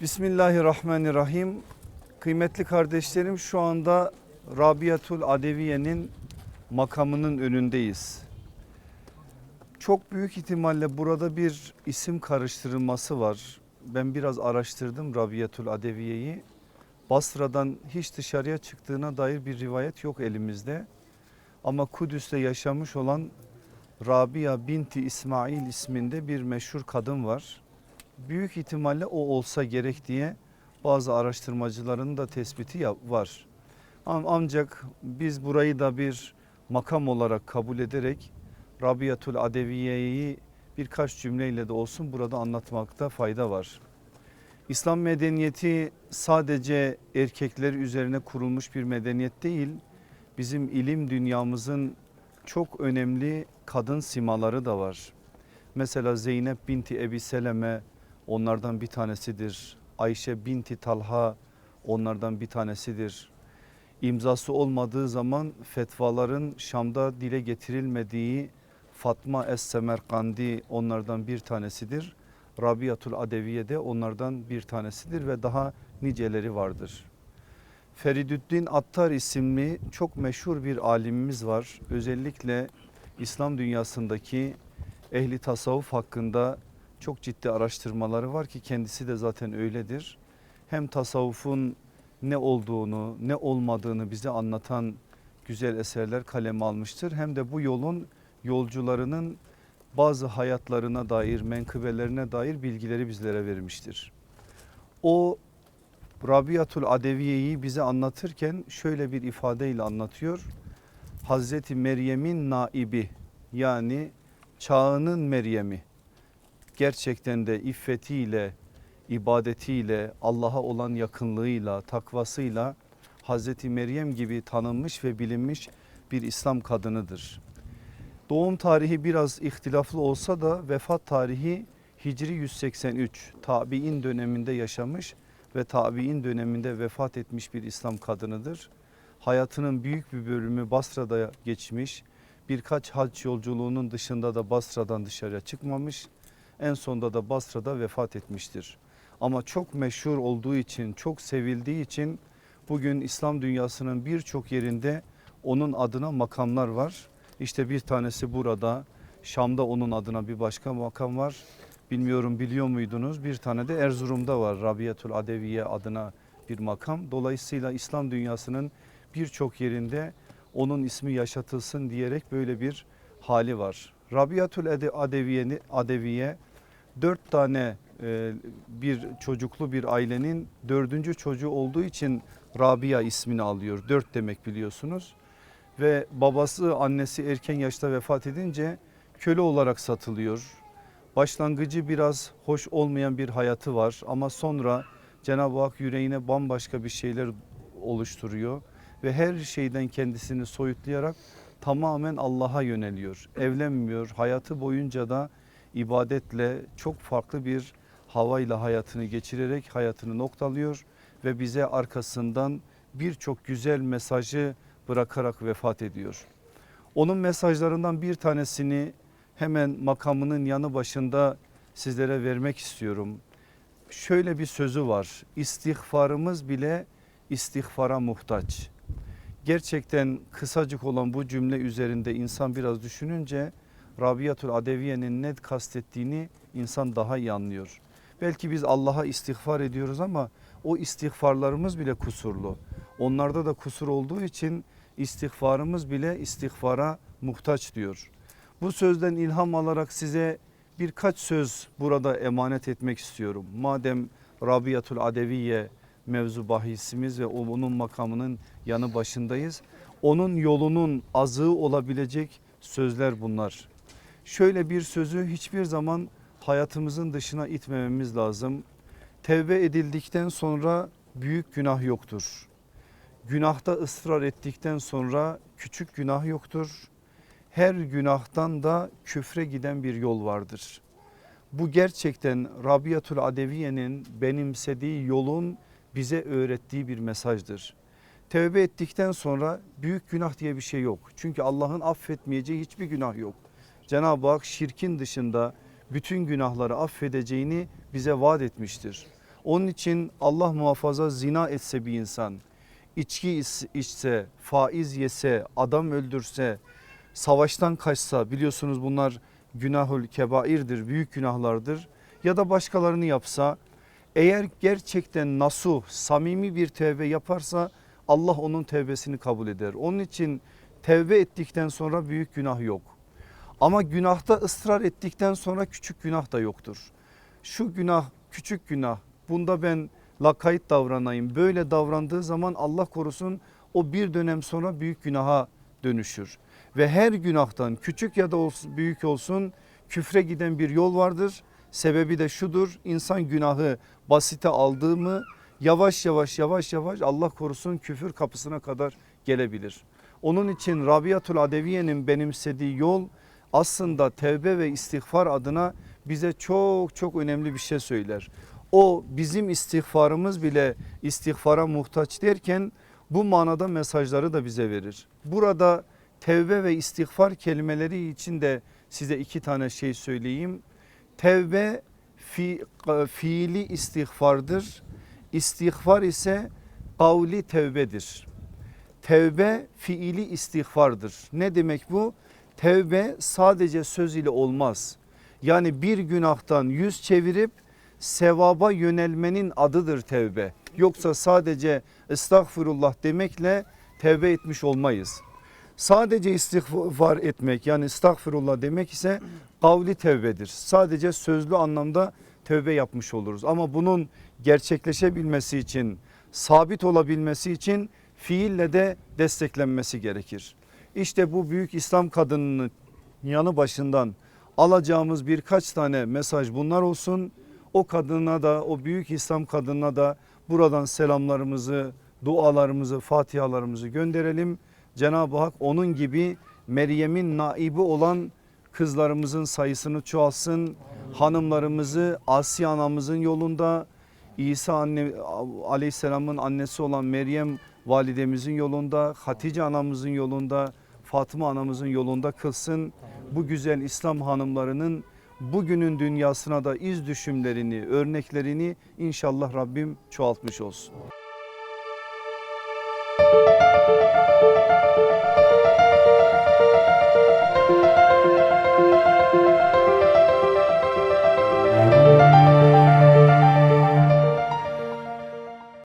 Bismillahirrahmanirrahim. Kıymetli kardeşlerim şu anda Rabiatul Adeviye'nin makamının önündeyiz. Çok büyük ihtimalle burada bir isim karıştırılması var. Ben biraz araştırdım Rabiatul Adeviye'yi. Basra'dan hiç dışarıya çıktığına dair bir rivayet yok elimizde. Ama Kudüs'te yaşamış olan Rabia binti İsmail isminde bir meşhur kadın var. Büyük ihtimalle o olsa gerek diye bazı araştırmacıların da tespiti var. Ancak biz burayı da bir makam olarak kabul ederek Rabiatul Adeviye'yi birkaç cümleyle de olsun burada anlatmakta fayda var. İslam medeniyeti sadece erkekler üzerine kurulmuş bir medeniyet değil, bizim ilim dünyamızın çok önemli kadın simaları da var. Mesela Zeynep binti Ebi Seleme onlardan bir tanesidir. Ayşe binti Talha onlardan bir tanesidir. İmzası olmadığı zaman fetvaların Şam'da dile getirilmediği Fatma Es-Semerkandi onlardan bir tanesidir. Rabiatul Adeviye de onlardan bir tanesidir ve daha niceleri vardır. Feridüddin Attar isimli çok meşhur bir alimimiz var. Özellikle İslam dünyasındaki ehli tasavvuf hakkında çok ciddi araştırmaları var ki kendisi de zaten öyledir. Hem tasavvufun ne olduğunu ne olmadığını bize anlatan güzel eserler kaleme almıştır. Hem de bu yolun yolcularının bazı hayatlarına dair menkıbelerine dair bilgileri bizlere vermiştir. O Rabiatul Adeviye'yi bize anlatırken şöyle bir ifadeyle anlatıyor. Hazreti Meryem'in naibi yani çağının Meryem'i gerçekten de iffetiyle, ibadetiyle, Allah'a olan yakınlığıyla, takvasıyla Hazreti Meryem gibi tanınmış ve bilinmiş bir İslam kadınıdır. Doğum tarihi biraz ihtilaflı olsa da vefat tarihi Hicri 183 tabi'in döneminde yaşamış ve tabi'in döneminde vefat etmiş bir İslam kadınıdır. Hayatının büyük bir bölümü Basra'da geçmiş. Birkaç hac yolculuğunun dışında da Basra'dan dışarıya çıkmamış. En sonunda da Basra'da vefat etmiştir. Ama çok meşhur olduğu için, çok sevildiği için bugün İslam dünyasının birçok yerinde onun adına makamlar var. İşte bir tanesi burada, Şam'da onun adına bir başka makam var. Bilmiyorum biliyor muydunuz? Bir tane de Erzurum'da var Rabiatul Adeviye adına bir makam. Dolayısıyla İslam dünyasının birçok yerinde onun ismi yaşatılsın diyerek böyle bir hali var. Rabiatul Ade- Adeviye, Adeviye dört tane e, bir çocuklu bir ailenin dördüncü çocuğu olduğu için Rabia ismini alıyor. Dört demek biliyorsunuz. Ve babası annesi erken yaşta vefat edince köle olarak satılıyor. Başlangıcı biraz hoş olmayan bir hayatı var ama sonra Cenab-ı Hak yüreğine bambaşka bir şeyler oluşturuyor ve her şeyden kendisini soyutlayarak tamamen Allah'a yöneliyor. Evlenmiyor. Hayatı boyunca da ibadetle çok farklı bir havayla hayatını geçirerek hayatını noktalıyor ve bize arkasından birçok güzel mesajı bırakarak vefat ediyor. Onun mesajlarından bir tanesini hemen makamının yanı başında sizlere vermek istiyorum. Şöyle bir sözü var. İstihfarımız bile istihfara muhtaç. Gerçekten kısacık olan bu cümle üzerinde insan biraz düşününce Rabiatul Adeviye'nin ne kastettiğini insan daha iyi anlıyor. Belki biz Allah'a istiğfar ediyoruz ama o istiğfarlarımız bile kusurlu. Onlarda da kusur olduğu için istiğfarımız bile istiğfara muhtaç diyor. Bu sözden ilham alarak size birkaç söz burada emanet etmek istiyorum. Madem Rabiatul Adeviye mevzu bahisimiz ve onun makamının yanı başındayız. Onun yolunun azığı olabilecek sözler bunlar. Şöyle bir sözü hiçbir zaman hayatımızın dışına itmememiz lazım. Tevbe edildikten sonra büyük günah yoktur. Günahta ısrar ettikten sonra küçük günah yoktur. Her günahtan da küfre giden bir yol vardır. Bu gerçekten Rabiatul Adeviye'nin benimsediği yolun bize öğrettiği bir mesajdır. Tevbe ettikten sonra büyük günah diye bir şey yok. Çünkü Allah'ın affetmeyeceği hiçbir günah yok. Cenab-ı Hak şirkin dışında bütün günahları affedeceğini bize vaat etmiştir. Onun için Allah muhafaza zina etse bir insan, içki içse, faiz yese, adam öldürse, savaştan kaçsa biliyorsunuz bunlar günahül kebairdir, büyük günahlardır. Ya da başkalarını yapsa eğer gerçekten nasuh, samimi bir tevbe yaparsa Allah onun tevbesini kabul eder. Onun için tevbe ettikten sonra büyük günah yok. Ama günahta ısrar ettikten sonra küçük günah da yoktur. Şu günah küçük günah bunda ben lakayt davranayım böyle davrandığı zaman Allah korusun o bir dönem sonra büyük günaha dönüşür. Ve her günahtan küçük ya da olsun, büyük olsun küfre giden bir yol vardır. Sebebi de şudur insan günahı basite aldığı mı yavaş yavaş yavaş yavaş Allah korusun küfür kapısına kadar gelebilir. Onun için Rabiatul Adeviye'nin benimsediği yol aslında tevbe ve istiğfar adına bize çok çok önemli bir şey söyler. O bizim istiğfarımız bile istiğfara muhtaç derken bu manada mesajları da bize verir. Burada tevbe ve istiğfar kelimeleri için de size iki tane şey söyleyeyim. Tevbe fi, fiili istiğfardır. İstiğfar ise kavli tevbedir. Tevbe fiili istiğfardır. Ne demek bu? Tevbe sadece söz ile olmaz. Yani bir günahtan yüz çevirip sevaba yönelmenin adıdır tevbe. Yoksa sadece estağfurullah demekle tevbe etmiş olmayız. Sadece istiğfar etmek yani estağfurullah demek ise kavli tevbedir. Sadece sözlü anlamda tövbe yapmış oluruz. Ama bunun gerçekleşebilmesi için sabit olabilmesi için fiille de desteklenmesi gerekir. İşte bu büyük İslam kadınının yanı başından alacağımız birkaç tane mesaj bunlar olsun. O kadına da o büyük İslam kadınına da buradan selamlarımızı, dualarımızı, fatihalarımızı gönderelim. Cenab-ı Hak onun gibi Meryem'in naibi olan kızlarımızın sayısını çoğalsın. Hanımlarımızı Asiye anamızın yolunda, İsa anne, aleyhisselamın annesi olan Meryem validemizin yolunda, Hatice anamızın yolunda, Fatıma anamızın yolunda kılsın. Bu güzel İslam hanımlarının bugünün dünyasına da iz düşümlerini, örneklerini inşallah Rabbim çoğaltmış olsun. Müzik